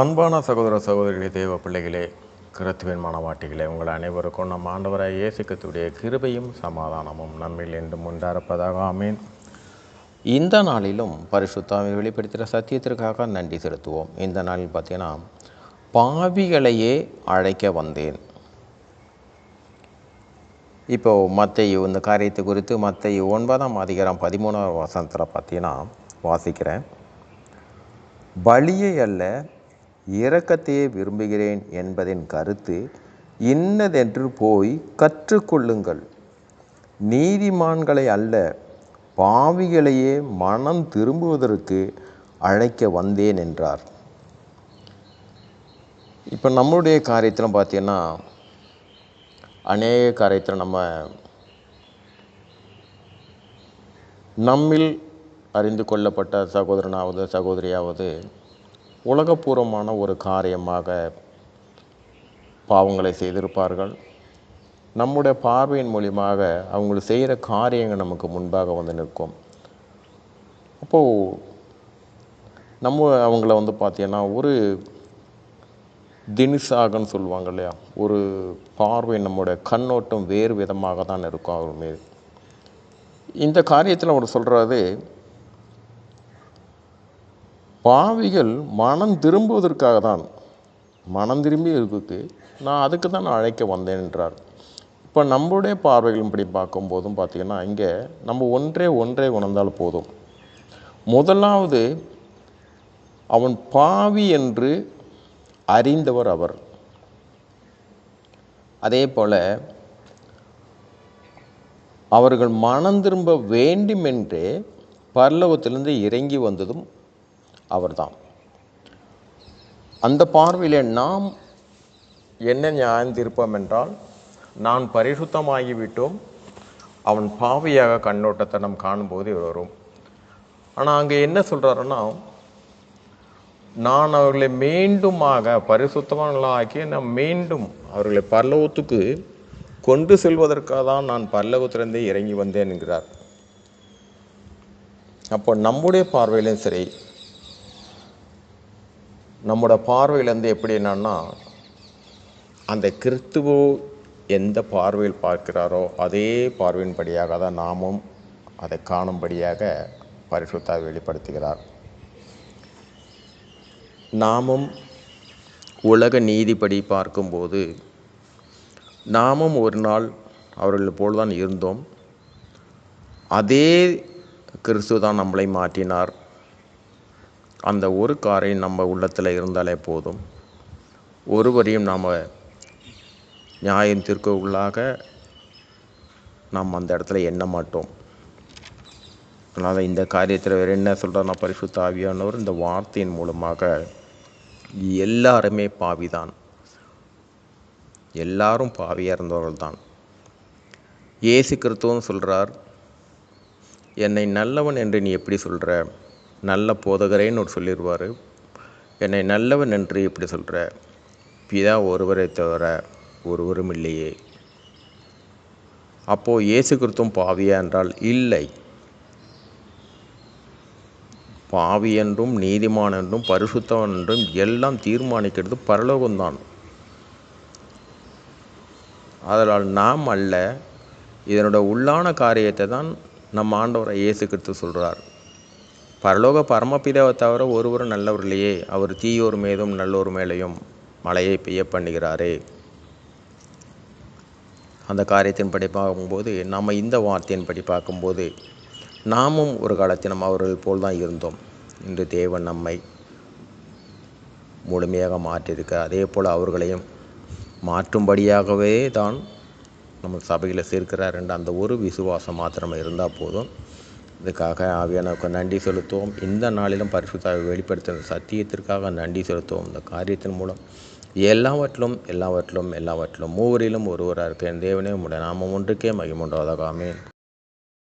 அன்பான சகோதர சகோதரிகளே தேவ பிள்ளைகளே கிறித்துவின் மனவாட்டிகளே உங்கள் அனைவருக்கும் நம் ஆண்டவராய் இயேசுக்கத்துடைய கிருபையும் சமாதானமும் நம்மில் என்றும் உண்டாயிருப்பதாக ஆமேன். இந்த நாளிலும் பரிசுத்தாவை வெளிப்படுத்துகிற சத்தியத்திற்காக நன்றி செலுத்துவோம். இந்த நாளில் பார்த்தீங்கன்னா பாவிகளையே அழைக்க வந்தேன். இப்போ மத்தையு இந்த காரியத்தை குறித்து மத்தையு ஒன்பதாம் அதிகாரம் பதிமூணாவது வசனத்தில் பார்த்தீங்கன்னா வாசிக்கிறேன். பலியை அல்ல இரக்கத்தையே விரும்புகிறேன் என்பதின் கருத்து இன்னதென்று போய் கற்றுக்கொள்ளுங்கள். நீதிமான்களை அல்ல பாவிகளையே மனம் திரும்புவதற்கு அழைக்க வந்தேன் என்றார். இப்போ நம்மளுடைய காரியத்தில் பார்த்தீங்கன்னா அநேக காரியத்தில் நம்ம நம்மில் அறிந்து கொள்ளப்பட்ட சகோதரனாவது சகோதரியாவது உலகப்பூர்வமான ஒரு காரியமாக பாவங்களை செய்திருப்பார்கள். நம்முடைய பார்வையின் மூலியமாக அவங்க செய்கிற காரியங்கள் நமக்கு முன்பாக வந்து நிற்கும். அப்போது நம்ம அவங்கள வந்து பார்த்தீங்கன்னா ஒரு தினிசாகன்னு சொல்லுவாங்க இல்லையா? ஒரு பார்வை நம்முடைய கண்ணோட்டம் வேறு விதமாக தான் இருக்கும் அவர் மீது இந்த காரியத்தில் அவர் சொல்கிறது பாவிகள் மனம் திரும்புவதற்காக தான் மனம் திரும்பி இருக்குது நான் அதுக்கு தான் நான் அழைக்க வந்தேன் என்றார். இப்போ நம்முடைய பார்வைகள் இப்படி பார்க்கும்போதும் பார்த்திங்கன்னா இங்கே நம்ம ஒன்றே ஒன்றே உணர்ந்தால் போதும். முதலாவது அவன் பாவி என்று அறிந்தவர் அவர். அதே போல் அவர்கள் மனம் திரும்ப வேண்டும் என்றே இறங்கி வந்ததும் அவர்தான். அந்த பார்வையில் நாம் என்ன நியாயம் என்றால் நான் பரிசுத்தமாகிவிட்டோம் அவன் பாவியாக கண்ணோட்டத்தை நம் காணும்போது வரும். ஆனால் அங்கே என்ன சொல்கிறாருன்னா நான் அவர்களை மீண்டுமாக பரிசுத்தமானவர்களாக்கி நான் மீண்டும் அவர்களை பல்லவத்துக்கு கொண்டு செல்வதற்காக தான் நான் பல்லவத்திலிருந்தே இறங்கி வந்தேன் என்கிறார். அப்போ நம்முடைய பார்வையிலும் சரி நம்மோட பார்வையிலேருந்து எப்படி என்னன்னா அந்த கிறிஸ்துவோ எந்த பார்வையில் பார்க்கிறாரோ அதே பார்வையின்படியாக தான் நாமும் அதை காணும்படியாக பரிசுத்தா வெளிப்படுத்துகிறார். நாமும் உலக நீதிப்படி பார்க்கும்போது நாமும் ஒரு நாள் அவர்கள் போல் தான் இருந்தோம். அதே கிறிஸ்து தான் நம்மளை மாற்றினார். அந்த ஒரு காரையும் நம்ம உள்ளத்தில் இருந்தாலே போதும். ஒருவரையும் நாம் நியாயத்திற்கு உள்ளாக நாம் அந்த இடத்துல எண்ண மாட்டோம். அதனால் இந்த காரியத்தில் வேறு என்ன சொல்கிறேன்னா பரிசுத்த ஆவியானவர். இந்த வார்த்தையின் மூலமாக எல்லாருமே பாவிதான். எல்லாரும் பாவியாக இருந்தவர்கள் தான். ஏசு கிறிஸ்துவம் சொல்கிறார் என்னை நல்லவன் என்று நீ எப்படி சொல்கிற நல்ல போதகரேன்னு ஒரு சொல்லிடுவார் என்னை நல்லவன் என்று இப்படி சொல்கிற பிதா ஒருவரை தவிர ஒருவரும் இல்லையே. அப்போது இயேசு கிறிஸ்துவும் பாவியா என்றால் இல்லை. பாவி என்றும் நீதிமான் என்றும் பரிசுத்தவன் என்றும் எல்லாம் தீர்மானிக்கிறது பரலோகம்தான். அதனால் நாம் அல்ல இதனோட உள்ளான காரியத்தை தான் நம் ஆண்டவரை இயேசு கிறிஸ்து சொல்கிறார் பரலோக பரமபிதாவை தவிர ஒருவரும் நல்லவர் இல்லையே அவர் தீயோர் மீதும் நல்லோர் மேலேயும் மழையை பெய்ய பண்ணுகிறாரே. அந்த காரியத்தின்படி பார்க்கும்போது நாம் இந்த வார்த்தையின்படி பார்க்கும்போது நாமும் ஒரு காலத்தில் நம்ம அவர்கள் போல் தான் இருந்தோம். இன்று தேவன் நம்மை முழுமையாக மாற்றியிருக்க. அதே போல் அவர்களையும் மாற்றும்படியாகவே தான் நம்ம சபையில் சேர்க்கிறார் என்ற அந்த ஒரு விசுவாசம் மாத்திரம் இருந்தால் போதும். இதுக்காக ஆவியானவுக்கு நன்றி செலுத்துவோம். இந்த நாளிலும் பரிசுத்தாக வெளிப்படுத்தின சத்தியத்திற்காக நன்றி செலுத்துவோம். இந்த காரியத்தின் மூலம் எல்லாவற்றிலும் எல்லாவற்றிலும் எல்லாவற்றிலும் மூவரிலும் ஒருவராக இருக்க தேவனே உம்முடைய நாமம் ஒன்றுக்கே மகிமுண்டாவதாக ஆமேன்.